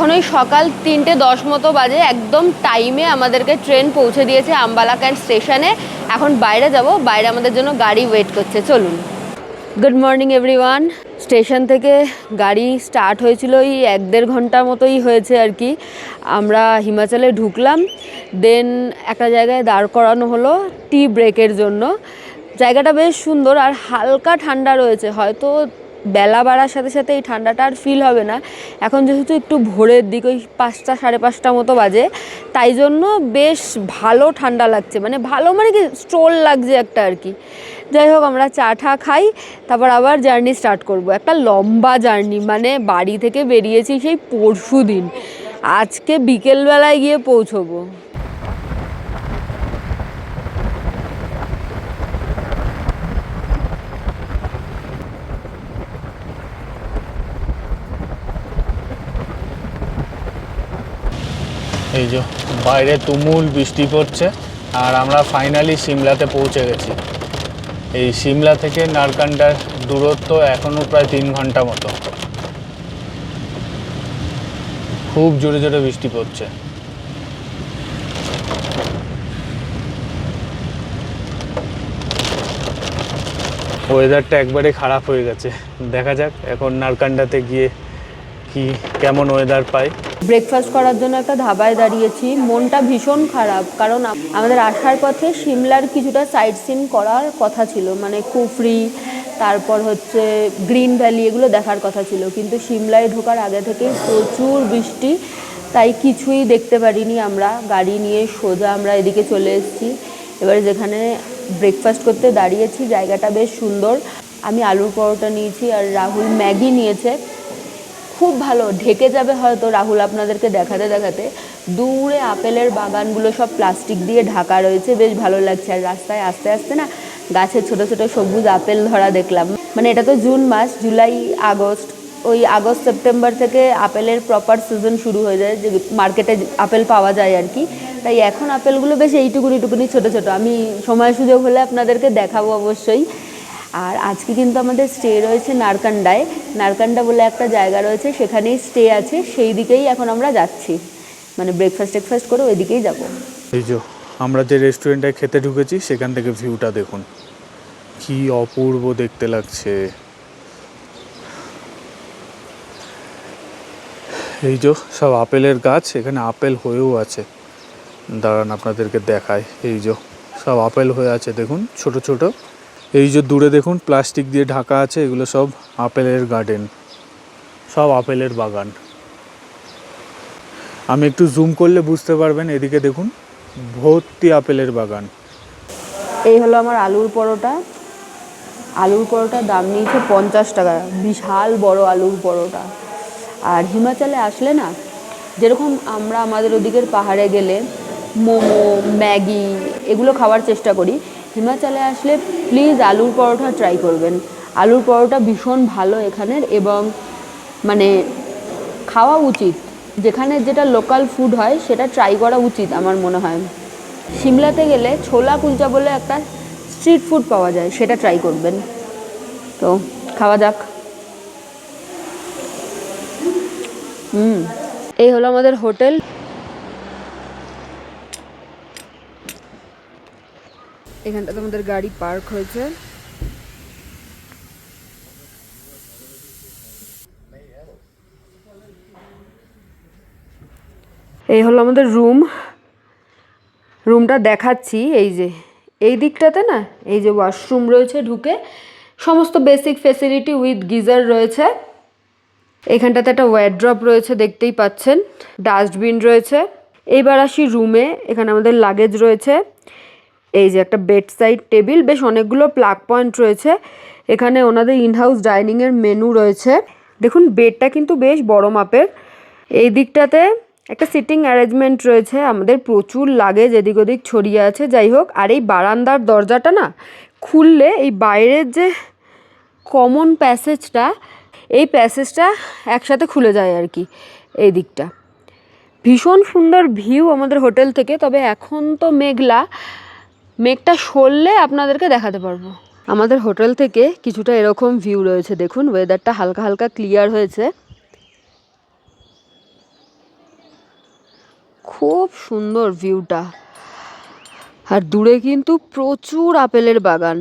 এখন ওই সকাল তিনটে দশ মতো বাজে একদম টাইমে আমাদেরকে ট্রেন পৌঁছে দিয়েছে আম্বালা ক্যান্ট স্টেশনে এখন বাইরে যাব, বাইরে আমাদের জন্য গাড়ি ওয়েট করছে। চলুন। গুড মর্নিং এভরিওয়ান স্টেশন থেকে গাড়ি স্টার্ট হয়েছিল ওই এক দেড় ঘণ্টার মতোই হয়েছে আর কি। আমরা হিমাচলে ঢুকলাম দেন একটা জায়গায় দাঁড় করানো হলো টি ব্রেকের জন্য। জায়গাটা বেশ সুন্দর আর হালকা ঠান্ডা রয়েছে, হয়তো বেলা বাড়ার সাথে সাথে এই ঠান্ডাটা আর ফিল হবে না। এখন যেহেতু একটু ভোরের দিক, ওই পাঁচটা, সাড়ে পাঁচটা মতো বাজে, তাই জন্য বেশ ভালো ঠান্ডা লাগছে। মানে ভালো মানে কি স্ট্রোল লাগছে একটা আর কি। যাই হোক, আমরা চা ঠা খাই, তারপর আবার জার্নি স্টার্ট করব। একটা লম্বা জার্নি মানে বাড়ি থেকে বেরিয়েছি সেই পরশু দিন আজকে বিকেলবেলায় গিয়ে পৌঁছবো। এই যে বাইরে তুমুল বৃষ্টি পড়ছে, আর আমরা ফাইনালি সিমলাতে পৌঁছে গেছি। এই সিমলা থেকে নারকান্ডার দূরত্ব এখনও প্রায় তিন ঘণ্টা মতো। খুব জোরে জোরে বৃষ্টি পড়ছে। ওয়েদারটা একবারে খারাপ হয়ে গেছে। দেখা যাক এখন নারকান্ডাতে গিয়ে কি, কেমন ওয়েদার পাই ব্রেকফাস্ট করার জন্য একটা ধাবায় দাঁড়িয়েছি। মনটা ভীষণ খারাপ, কারণ আমাদের আসার পথে সিমলার কিছুটা সাইট সিন করার কথা ছিল। মানে কুফরি, তারপর হচ্ছে গ্রিন ভ্যালি এগুলো দেখার কথা ছিল। কিন্তু সিমলায় ঢোকার আগে থেকেই প্রচুর বৃষ্টি, তাই কিছুই দেখতে পারিনি আমরা। গাড়ি নিয়ে সোজা আমরা এদিকে চলে এসেছি। এবারে যেখানে ব্রেকফাস্ট করতে দাঁড়িয়েছি, জায়গাটা বেশ সুন্দর। আমি আলুর পরোটা নিয়েছি আর রাহুল ম্যাগি নিয়েছে। খুব ভালো, ঢেকে যাবে হয়তো রাহুল আপনাদেরকে দেখাতে দেখাতে। দূরে আপেলের বাগানগুলো সব প্লাস্টিক দিয়ে ঢাকা রয়েছে, বেশ ভালো লাগছে। আর রাস্তায় আস্তে আস্তে না গাছে ছোট ছোট সবুজ আপেল ধরা দেখলাম। মানে এটা তো জুন মাস, জুলাই, আগস্ট। ওই আগস্ট, সেপ্টেম্বর থেকে আপেলের প্রপার সিজন শুরু হয়ে যায়, যে মার্কেটে আপেল পাওয়া যায় আর কি। তাই এখন আপেলগুলো বেশ এইটুকুনি টুকুনি ছোট ছোট। আমি সময় সুযোগ হলে আপনাদেরকে দেখাবো অবশ্যই। আর আজকে কিন্তু আমাদের স্টে রয়েছে নারকান্ডায় নারকান্ডা বলে একটা জায়গা রয়েছে, সেখানেই স্টে আছে, সেই দিকেই এখন আমরা যাচ্ছি। মানে ব্রেকফাস্ট টেকফাস্ট করে ওই দিকেই যাব। এই যে, আমরা যে রেস্টুরেন্টে খেতে ঢুকেছি, সেখান থেকে ভিউটা দেখুন। কি অপূর্ব দেখতে লাগছে। এই যে, সব আপেলের গাছ, এখানে আপেল হয়েও আছে। দাঁড়ান, আপনাদেরকে দেখায় এই যে, সব আপেল হয়ে আছে, দেখুন, ছোট ছোট। এই যে দূরে দেখুন, প্লাস্টিক দিয়ে ঢাকা আছে, এগুলো সব আপেলের গার্ডেন সব আপেলের বাগান। আমি একটু জুম করলে বুঝতে পারবেন, এদিকে দেখুন, ভর্তি আপেলের বাগান। এই হলো আমার আলুর পরোটা। আলুর পরোটার দাম নিয়েছে পঞ্চাশ টাকা, বিশাল বড় আলুর পরোটা। আর হিমাচলে আসলে না, যেরকম আমরা আমাদের ওদিকের পাহাড়ে গেলে মোমো, ম্যাগি, এগুলো খাওয়ার চেষ্টা করি হিমাচলে আসলে প্লিজ আলুর পরোটা ট্রাই করবেন। আলুর পরোটা ভীষণ ভালো এখানের এবং মানে খাওয়া উচিত। যেখানে যেটা লোকাল ফুড হয়, সেটা ট্রাই করা উচিত আমার মনে হয়। সিমলাতে গেলে ছোলা কুলচা বলে একটা স্ট্রিট ফুড পাওয়া যায়, সেটা ট্রাই করবেন। তো খাওয়া যাক। হুম, এই হলো আমাদের হোটেল। এখানটাতে আমাদের গাড়ি পার্ক হয়েছে। এই হলো আমাদের রুম। রুমটা দেখাচ্ছি, এই যে, এই দিকটাতে না, এই যে ওয়াশরুম রয়েছে ঢুকে। সমস্ত বেসিক ফেসিলিটি উইথ গিজার রয়েছে। এখানটাতে একটা ওয়ারড্রপ রয়েছে, দেখতেই পাচ্ছেন। ডাস্টবিন রয়েছে। এইবার আসি রুমে এখানে আমাদের লাগেজ রয়েছে। এই যে একটা বেড সাইড টেবিল বেশ অনেকগুলো প্লাগ পয়েন্ট রয়েছে। এখানে ওনাদের ইনহাউস ডাইনিংয়ের মেনু রয়েছে। দেখুন বেডটা কিন্তু বেশ বড় মাপের। এই দিকটাতে একটা সিটিং অ্যারেঞ্জমেন্ট রয়েছে। আমাদের প্রচুর লাগে এদিক ওদিক ছড়িয়ে আছে। যাই হোক, আর এই বারান্দার দরজাটা না, খুললে এই বাইরের যে কমন প্যাসেজটা এই প্যাসেজটা একসাথে খুলে যায় আর কি, এই দিকটা। ভীষণ সুন্দর ভিউ আমাদের হোটেল থেকে, তবে এখন তো মেঘলা। মেঘটা সরলে আপনাদেরকে দেখাতে পারব। আমাদের হোটেল থেকে কিছুটা এরকম ভিউ রয়েছে, দেখুন ওয়েদারটা হালকা হালকা ক্লিয়ার হয়েছে। খুব সুন্দর ভিউটা আর দূরে কিন্তু প্রচুর আপেলের বাগান।